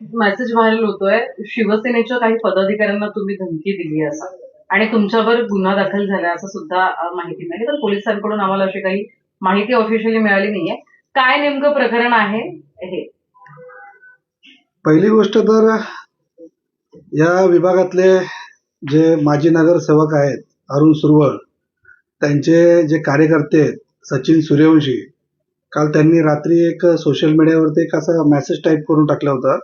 Message viral होतोय शिवसेनेच्या काही पदाधिकाऱ्यांना तुम्ही धमकी दिली असा. आणि तुमच्यावर गुन्हा दाखल झाला असं सुद्धा माहिती मिळाली. तर पोलिसांकडून आम्हाला अशी काही माहिती ऑफिशियली मिळाली नाहीये. काय नेमकं प्रकरण आहे हे? पहिली गोष्ट तर या विभागातले जे माजी नगरसेवक आहेत अरुण सुरवळ त्यांचे जे कार्यकर्ते आहेत सचिन सूर्यवंशी काल त्यांनी रात्री एक सोशल मीडियावरती एक असा मेसेज टाईप करून टाकला होता.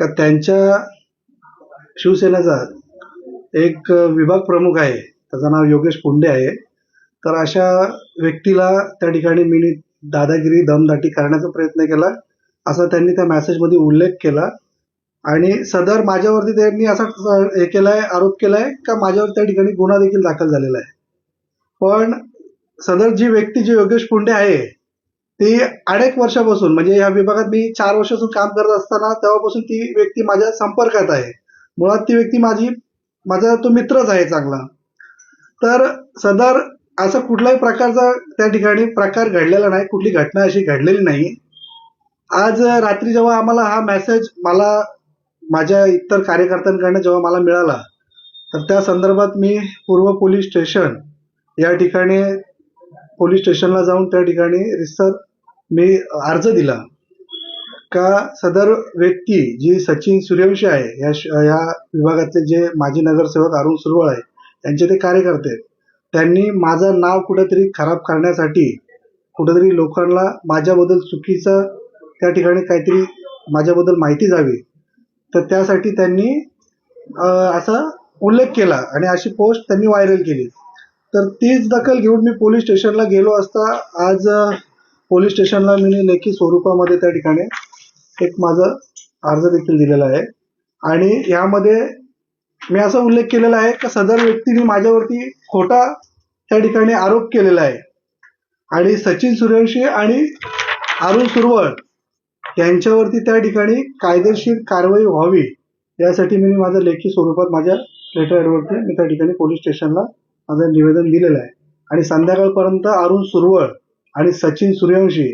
का त्यांच्या शिवसेनेचा एक विभाग प्रमुख आहे त्याचं नाव योगेश पुंडे आहे. तर अशा व्यक्तीला त्या ठिकाणी मी दादागिरी दमदाटी करण्याचा प्रयत्न केला. असा त्यांनी त्या मॅसेजमध्ये उल्लेख केला. आणि सदर माझ्यावरती त्यांनी असा हे केलाय आरोप केला आहे का माझ्यावर त्या ठिकाणी गुन्हा देखील दाखल झालेला आहे. पण सदर जी व्यक्ती जी योगेश पुंडे आहे ती अनेक वर्षापासून म्हणजे या विभागात मी चार वर्षापासून काम करत असताना तेव्हापासून ती व्यक्ती माझ्या संपर्कात आहे. मुळात ती व्यक्ती माझी माझा तो मित्रच आहे चांगला. तर सदर असा कुठलाही प्रकारचा त्या ठिकाणी प्रकार घडलेला नाही कुठली घटना अशी घडलेली नाही. आज रात्री जेव्हा आम्हाला हा मेसेज मला माझ्या इतर कार्यकर्त्यांकडनं जेव्हा मला मिळाला तर त्या संदर्भात मी पूर्व पोलीस स्टेशन या ठिकाणी पोलीस स्टेशनला जाऊन त्या ठिकाणी रिसर मी अर्ज दिला. का सदर व्यक्ती जी सचिन सूर्यवंशी आहे या श- या विभागातले जे माजी नगरसेवक अरुण सुरवळ आहे त्यांचे ते कार्यकर्ते आहेत. त्यांनी माझं नाव कुठंतरी खराब करण्यासाठी कुठंतरी लोकांना माझ्याबद्दल चुकीचं त्या ठिकाणी काहीतरी माझ्याबद्दल माहिती जावी तर त्यासाठी त्यांनी असा उल्लेख केला आणि अशी पोस्ट त्यांनी व्हायरल केली. तर तीच दखल घेऊन मी पोलीस स्टेशनला गेलो असता आज पोलीस स्टेशनला मी लेखी स्वरूपामध्ये त्या ठिकाणी एक माझा अर्ज देखील दिलेला आहे. आणि यामध्ये मी असा उल्लेख केलेला आहे की सदर व्यक्तीने माझ्यावरती खोटा त्या ठिकाणी आरोप केलेला आहे. आणि सचिन सूर्यवंशी आणि अरुण सुरवळ यांच्यावरती त्या ठिकाणी कायदेशीर कारवाई व्हावी यासाठी मी माझं लेखी स्वरूपात माझ्या लेटरवरती मी त्या ठिकाणी पोलीस स्टेशनला माझं निवेदन दिलेलं आहे. आणि संध्याकाळपर्यंत अरुण सुरवळ आणि सचिन सूर्यवंशी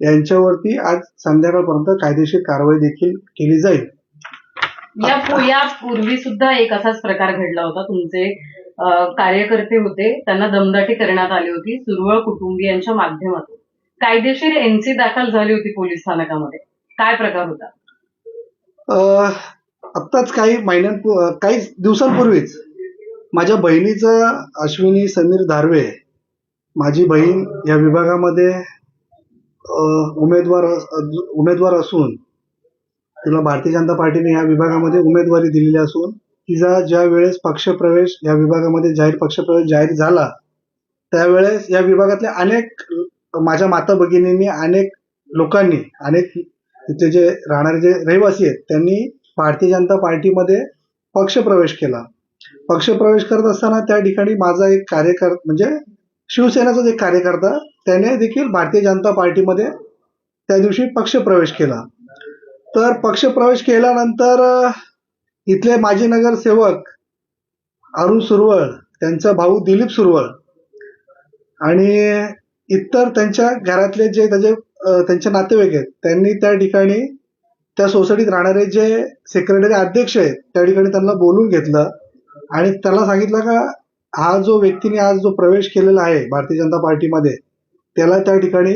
यांच्यावरती आज संध्याकाळपर्यंत कायदेशीर कारवाई देखील केली जाईल. या यापूर्वी सुद्धा एक असाच प्रकार घडला होता. तुमचे कार्यकर्ते होते. त्यांना दमदाटी करण्यात आली होती. सुरवळ कुटुंबियांच्या माध्यमातून. कायदेशीर एनसी दाखल झाली होती पोलीस स्थानकामध्ये. काय प्रकार होता? आत्ताच काही महिन्यां काही दिवसांपूर्वीच माझ्या बहिणीचं अश्विनी समीर धारवे माझी बहीण या विभागामध्ये उमेदवार अस- उमेदवार असून तिला भारतीय जनता पार्टीने या विभागामध्ये उमेदवारी दिलेली असून तिचा ज्या वेळेस पक्षप्रवेश या विभागामध्ये जाहीर पक्षप्रवेश जाहीर झाला त्यावेळेस या विभागातल्या अनेक माझ्या माता भगिनींनी अनेक लोकांनी अनेक तिथे जे राहणारे जे रहिवासी आहेत त्यांनी भारतीय जनता पार्टीमध्ये पक्षप्रवेश केला. पक्षप्रवेश करत असताना त्या ठिकाणी माझा एक कार्यकर्ता म्हणजे शिवसेनेचाच एक कार्यकर्ता त्याने देखील भारतीय जनता पार्टीमध्ये त्या दिवशी पक्षप्रवेश केला. तर पक्षप्रवेश केल्यानंतर इथले माजी नगरसेवक अरुण सुरवळ त्यांचा भाऊ दिलीप सुरवळ आणि इतर त्यांच्या घरातले जे त्याचे त्यांचे नातेवाईक आहेत त्यांनी त्या ठिकाणी त्या सोसायटीत राहणारे जे सेक्रेटरी अध्यक्ष आहेत त्या ठिकाणी त्यांना बोलून घेतलं आणि त्याला सांगितलं का हा जो व्यक्तीने आज जो प्रवेश केलेला आहे भारतीय जनता पार्टीमध्ये त्याला त्या ठिकाणी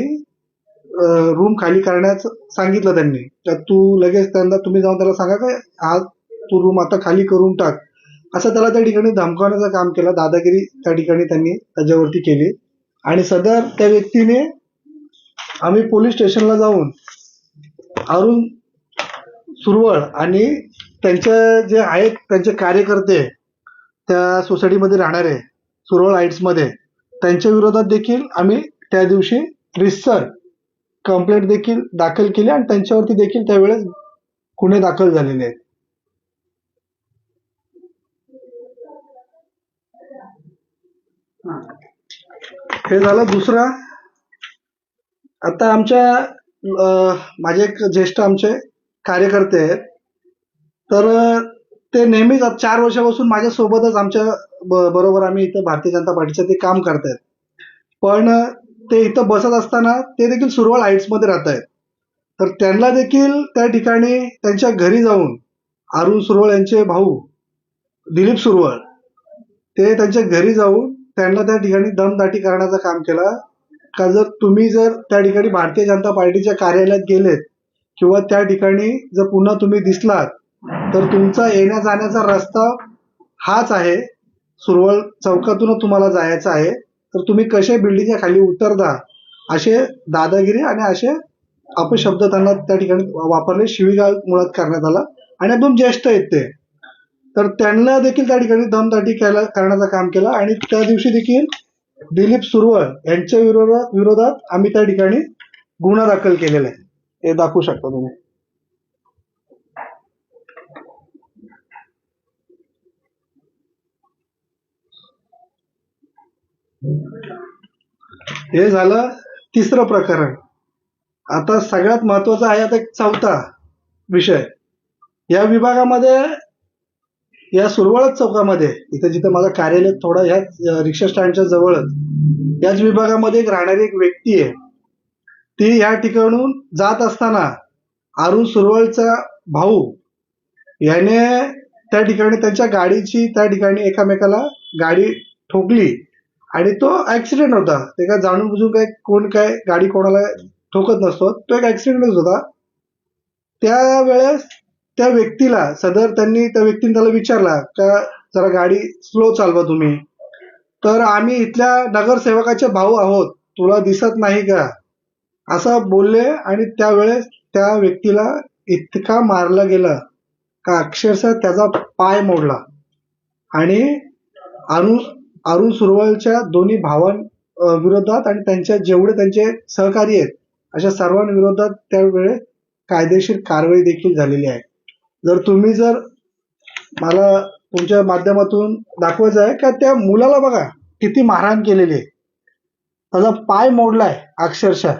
रूम खाली करण्यास सांगितलं त्यांनी. तर तू लगेच त्यांना तुम्ही जाऊन त्याला सांगा का आज तू रूम आता खाली करून टाक. असं त्याला त्या ठिकाणी धमकावण्याचं काम केलं. दादागिरी त्या ठिकाणी त्यांनी त्याच्यावरती केली. आणि सदर त्या व्यक्तीने आम्ही पोलीस स्टेशनला जाऊन अरुण सुरवळ आणि त्यांचे जे आहेत त्यांचे कार्यकर्ते त्या सोसायटीमध्ये राहणारे सुरळ हाईट्समध्ये त्यांच्या विरोधात देखील आम्ही त्या दिवशी रिसर कंप्लेंट देखील दाखल केली आणि त्यांच्यावरती देखील त्यावेळेस गुन्हे दाखल झालेले आहेत. हे झालं दुसरं. आता आमच्या माझे एक ज्येष्ठ आमचे कार्यकर्ते आहेत. तर ते नेहमीच चार वर्षापासून माझ्या सोबतच आमच्या ब- बरोबर आम्ही इथं भारतीय जनता पार्टीचं ते काम करतायत. पण ते इथं बसत असताना ते देखील सुरवळ हाईट्समध्ये राहत आहेत तर त्यांना देखील त्या ठिकाणी त्यांच्या घरी जाऊन अरुण सुरवळ यांचे भाऊ दिलीप सुरवळ ते त्यांच्या घरी जाऊन त्यांना त्या ठिकाणी दमदाटी करण्याचं काम केलं. का जर तुम्ही जर त्या ठिकाणी भारतीय जनता पार्टीच्या कार्यालयात गेलेत किंवा त्या ठिकाणी जर पुन्हा तुम्ही दिसलात तर तुमचा येण्या जाण्याचा रस्ता हाच आहे. सुरवळ चौकातूनच तुम्हाला जायचं आहे. तर तुम्ही कसे बिल्डिंगच्या खाली उतरता? असे दादागिरी आणि असे अपशब्द त्यांना त्या ठिकाणी वापरले. शिवीगाळ मुळात करण्यात आला आणि एकदम ज्येष्ठ आहेत ते. तर त्यांना देखील त्या ठिकाणी दमदाटी केला करण्याचं काम केलं आणि त्या दिवशी देखील दिलीप सुरवळ यांच्या विरोधात विरोधात आम्ही त्या ठिकाणी गुन्हा दाखल केलेला आहे. हे दाखवू शकता तुम्ही. हे झालं तिसरं प्रकरण. आता सगळ्यात महत्त्वाचा आहे आता एक चौथा विषय. या विभागामध्ये या सुरवळच चौकामध्ये इथं जिथं माझं कार्यालय थोडं ह्याच रिक्षा स्टँडच्या जवळच याच विभागामध्ये एक राहणारी एक व्यक्ती आहे. ती या ठिकाणून जात असताना अरुण सुरवळचा भाऊ याने त्या ठिकाणी त्यांच्या गाडीची त्या ठिकाणी एकामेकाला गाडी ठोकली. आणि तो ऍक्सिडेंट होता. ते काय जाणून बुजून काय कोण काय गाडी कोणाला ठोकत नसतो. तो एक ऍक्सिडेंटच होता. त्यावेळेस त्या व्यक्तीला सदर त्यांनी त्या व्यक्तीने त्याला विचारला का जरा गाडी स्लो चालवा तुम्ही. तर आम्ही इथल्या नगरसेवकाचे भाऊ आहोत. तुला दिसत नाही का? असं बोलले आणि त्यावेळेस त्या व्यक्तीला इतका मारला गेला का अक्षरशः त्याचा पाय मोडला. आणि अनु अरुण सुरवळच्या दोन्ही भावांविरोधात विरोधात आणि त्यांच्या जेवढे त्यांचे सहकारी आहेत अशा सर्वांविरोधात त्यावेळेस कायदेशीर कारवाई देखील झालेली आहे. जर तुम्ही जर मला तुमच्या माध्यमातून दाखवायचं आहे का त्या मुलाला बघा किती मारहाण केलेली आहे. त्याचा पाय मोडलाय अक्षरशः.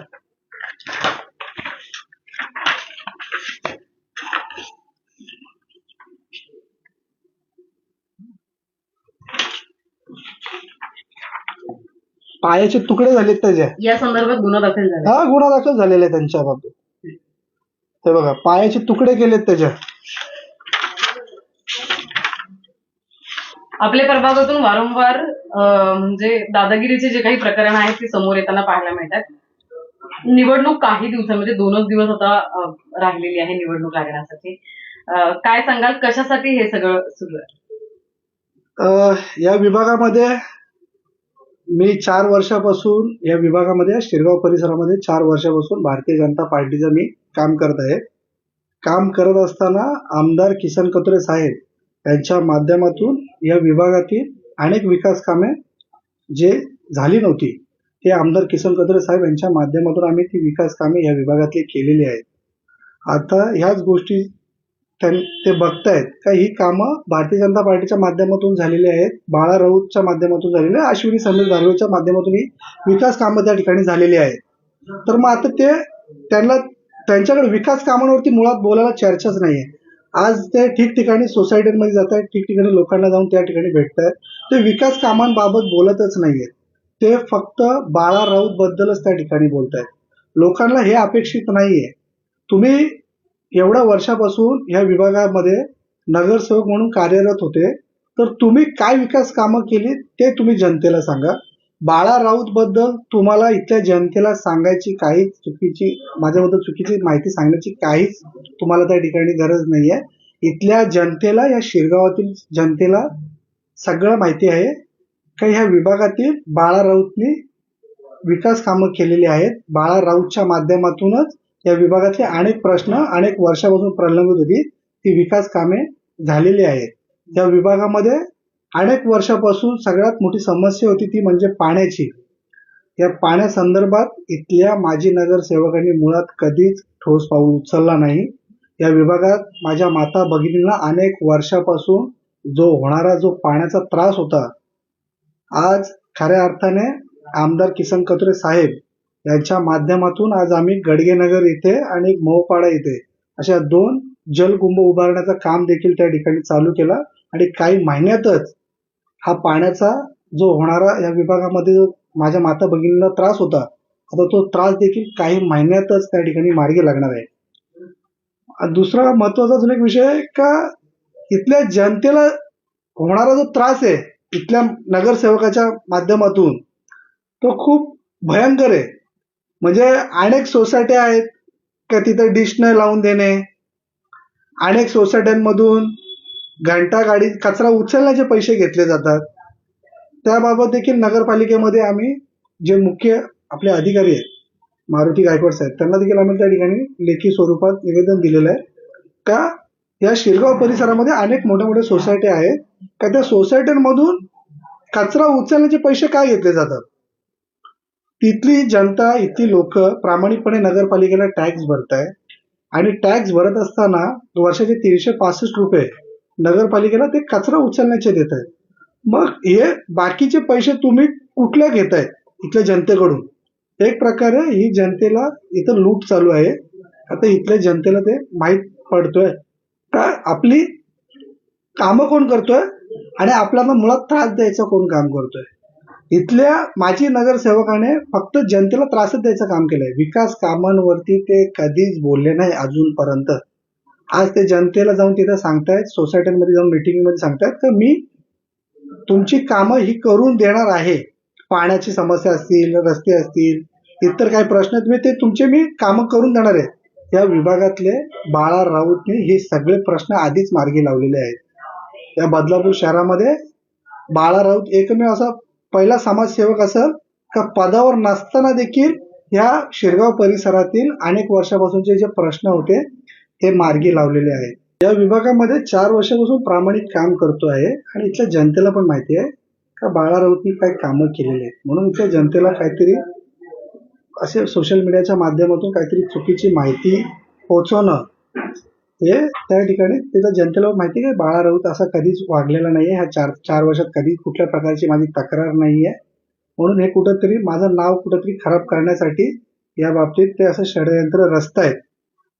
पायाचे तुकडे झालेत त्याच्या या संदर्भात गुन्हा दाखल झाला. हा गुन्हा दाखल झालेला आहे त्यांच्या बाबतीत हे बघा पायाचे तुकडे केलेत त्याच्या आपल्या प्रभागातून वारंवार अं, म्हणजे दादागिरीचे जे काही प्रकरण आहेत ते समोर येताना पाहायला मिळतात. निवडणूक काही दिवसांमध्ये दोनच दिवस आता अं, राहिलेली आहे निवडणूक लागण्यासाठी अं, काय सांगाल? कशासाठी हे सगळं सुरू आहे? अ, या विभागामध्ये मी चार वर्षापासून या विभागामध्ये शिरगाव परिसरामध्ये चार वर्षापासून भारतीय जनता पार्टीचं मी काम करत आहे. काम करत असताना आमदार किसन कतोरे साहेब यांच्या माध्यमातून या विभागातील अनेक विकास कामे जे झाली नव्हती ते आमदार किसन कतोरे साहेब यांच्या माध्यमातून आम्ही ती विकास कामे या विभागातली केलेली आहेत. आता ह्याच गोष्टी ते बघतायत. का ही कामं भारतीय जनता पार्टीच्या माध्यमातून झालेली आहेत बाळा राऊतच्या माध्यमातून झालेली आहे अश्विनी समीर दानवेच्या माध्यमातून ही विकास कामं त्या ठिकाणी झालेली आहेत. तर मग आता ते त्यांना त्यांच्याकडे विकास कामांवरती मुळात बोलायला चर्चाच नाही आहे आज ते ठिकठिकाणी सोसायटीमध्ये जात आहेत ठिकठिकाणी लोकांना जाऊन त्या ठिकाणी भेटत आहेत ते विकास कामांबाबत बोलतच नाही आहेत ते फक्त बाळा राऊत बद्दलच त्या ठिकाणी बोलत आहेत लोकांना हे अपेक्षित नाहीये. तुम्ही एवढ्या वर्षापासून या विभागामध्ये नगरसेवक म्हणून कार्यरत होते. तर तुम्ही काय विकास कामं केली ते तुम्ही जनतेला सांगा. बाळा राऊतबद्दल तुम्हाला इथल्या जनतेला सांगायची काहीच चुकीची माझ्याबद्दल चुकीची माहिती सांगण्याची काहीच तुम्हाला त्या ठिकाणी गरज नाही आहे इथल्या जनतेला या शिरगावातील जनतेला सगळं माहिती आहे. का ह्या विभागातील बाळा राऊतनी विकास कामं केलेली आहेत. बाळा राऊतच्या माध्यमातूनच या विभागातले अनेक प्रश्न अनेक वर्षापासून प्रलंबित होती. ती विकास कामे झालेली आहेत. या विभागामध्ये अनेक वर्षापासून सगळ्यात मोठी समस्या होती ती म्हणजे पाण्याची. या पाण्यासंदर्भात इथल्या माजी नगरसेवकांनी मुळात कधीच ठोस पाऊल उचलला नाही. या विभागात माझ्या माता भगिनींना अनेक वर्षापासून जो होणारा जो पाण्याचा त्रास होता आज खऱ्या अर्थाने आमदार किसन कतुरे साहेब यांच्या माध्यमातून आज आम्ही गडगेनगर इथे आणि मोहपाडा इथे अशा दोन जलकुंभ उभारण्याचं काम देखील त्या ठिकाणी चालू केला. आणि काही महिन्यातच हा पाण्याचा जो होणारा या विभागामध्ये जो माझ्या माता भगिनींना त्रास होता आता तो त्रास देखील काही महिन्यातच त्या ठिकाणी मार्गी लागणार आहे. दुसरा महत्त्वाचा अजून एक विषय आहे का इथल्या जनतेला होणारा जो त्रास आहे इथल्या नगरसेवकाच्या माध्यमातून तो खूप भयंकर आहे. म्हणजे अनेक सोसायट्या आहेत का तिथं डिश न लावून देणे? अनेक सोसायट्यांमधून घंटा गाडी कचरा उचलण्याचे पैसे घेतले जातात. त्याबाबत देखील नगरपालिकेमध्ये आम्ही जे मुख्य आपले अधिकारी आहेत मारुती गायकवाड साहेब त्यांना देखील आम्ही त्या ठिकाणी लेखी स्वरूपात निवेदन दिलेलं आहे. का या शिरगाव परिसरामध्ये अनेक मोठ्या मोठ्या सोसायट्या आहेत का त्या सोसायट्यांमधून कचरा उचलण्याचे पैसे काय घेतले जातात? तिथली जनता इथली लोक प्रामाणिकपणे नगरपालिकेला टॅक्स भरताय आणि टॅक्स भरत असताना वर्षाचे तीनशे पासष्ट रुपये नगरपालिकेला ते कचरा उचलण्याचे देत आहेत मग हे बाकीचे पैसे तुम्ही कुठल्या घेताय इथल्या जनतेकडून? एक प्रकारे ही जनतेला इथं लूट चालू आहे. आता इथल्या जनतेला ते माहीत पडतोय. का आपली कामं कोण करतोय? आणि आपल्याला मुळात त्रास द्यायचा कोण काम करतोय? इथल्या माजी नगरसेवकाने फक्त जनतेला त्रासच द्यायचं काम केलंय. विकास कामांवरती ते कधीच बोलले नाही अजूनपर्यंत. आज ते जनतेला जाऊन तिथं सांगतायत सोसायट्यांमध्ये जाऊन मिटिंगमध्ये सांगतायत तर मी तुमची कामं ही करून देणार आहे. पाण्याची समस्या असतील रस्ते असतील इतर काही प्रश्न आहेत ते तुमचे मी कामं करून देणार आहे. या विभागातले बाळा राऊतने हे सगळे प्रश्न आधीच मार्गी लावलेले आहेत. या बदलापूर शहरामध्ये बाळा राऊत एकमेव असा पहिला समाजसेवक असं का पदावर नसताना देखील या शिरगाव परिसरातील अनेक वर्षापासूनचे जे प्रश्न होते हे मार्गी लावलेले आहेत. या विभागामध्ये चार वर्षापासून प्रामाणिक काम करतो आहे आणि इथल्या जनतेला पण माहिती आहे का बाळा राऊतनी काही कामं केलेली आहेत. म्हणून इथल्या जनतेला काहीतरी असे सोशल मीडियाच्या माध्यमातून काहीतरी चुकीची माहिती पोहोचवणं हे त्या ठिकाणी त्याचा जनतेला माहिती आहे बाळा राऊत असा कधीच वागलेला नाही आहे ह्या चार चार वर्षात कधी कुठल्या प्रकारची माझी तक्रार नाही आहे म्हणून हे कुठंतरी माझं नाव कुठंतरी खराब करण्यासाठी या बाबतीत ते असं षडयंत्र रचतायत.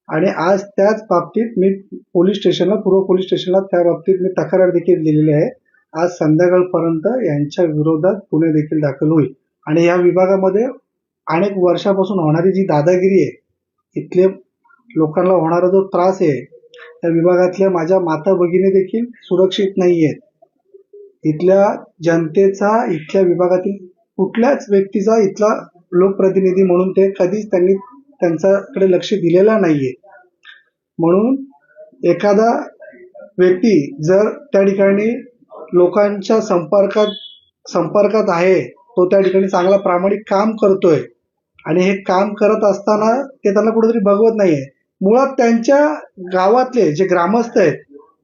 आणि आज त्याच बाबतीत मी पोलीस स्टेशनला पूर्व पोलीस स्टेशनला त्या बाबतीत मी तक्रार देखील दिलेली आहे. आज संध्याकाळपर्यंत यांच्या विरोधात गुन्हे देखील दाखल होईल. आणि या विभागामध्ये अनेक वर्षापासून होणारी जी दादागिरी आहे इथले लोकांना होणारा जो त्रास आहे त्या विभागातल्या माझ्या माता भगिनी देखील सुरक्षित नाही आहेत. इथल्या जनतेचा इथल्या विभागातील कुठल्याच व्यक्तीचा इथला लोकप्रतिनिधी म्हणून ते कधीच त्यांनी त्यांच्याकडे लक्ष दिलेलं नाहीये. म्हणून एखादा व्यक्ती जर त्या ठिकाणी लोकांच्या संपर्कात संपर्कात आहे तो त्या ठिकाणी चांगला प्रामाणिक काम करतोय आणि हे काम करत असताना ते त्यांना कुठेतरी बघवत नाहीये. मुळात त्यांच्या गावातले जे ग्रामस्थ आहेत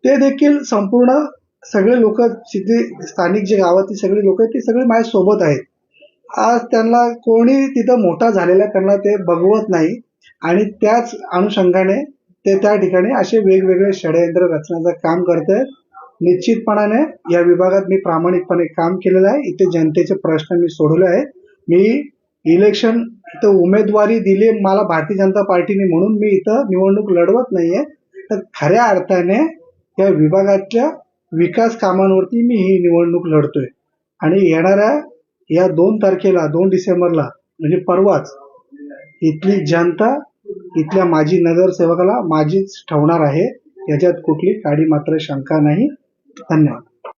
ते देखील संपूर्ण सगळे लोक तिथे स्थानिक जे गावातली सगळी लोक आहेत ते सगळे माझ्या सोबत आहेत. आज त्यांना कोणी तिथं मोठा झालेला त्यांना ते बघवत नाही आणि त्याच अनुषंगाने ते त्या ठिकाणी असे वेगवेगळे षडयंत्र रचण्याचं काम करतायत निश्चितपणाने या विभागात मी प्रामाणिकपणे काम केलेलं आहे. इथे जनतेचे प्रश्न मी सोडवले आहे मी इलेक्शन इथं उमेदवारी दिली मला भारतीय जनता पार्टीने म्हणून मी इथं निवडणूक लढवत नाहीये. तर खऱ्या अर्थाने या विभागाच्या विकास कामांवरती मी ही निवडणूक लढतोय. आणि येणाऱ्या या दोन तारखेला दोन डिसेंबरला म्हणजे परवाच इथली जनता इथल्या माजी नगरसेवकाला माझीच ठेवणार आहे. याच्यात कुठली काडी मात्र शंका नाही. धन्यवाद.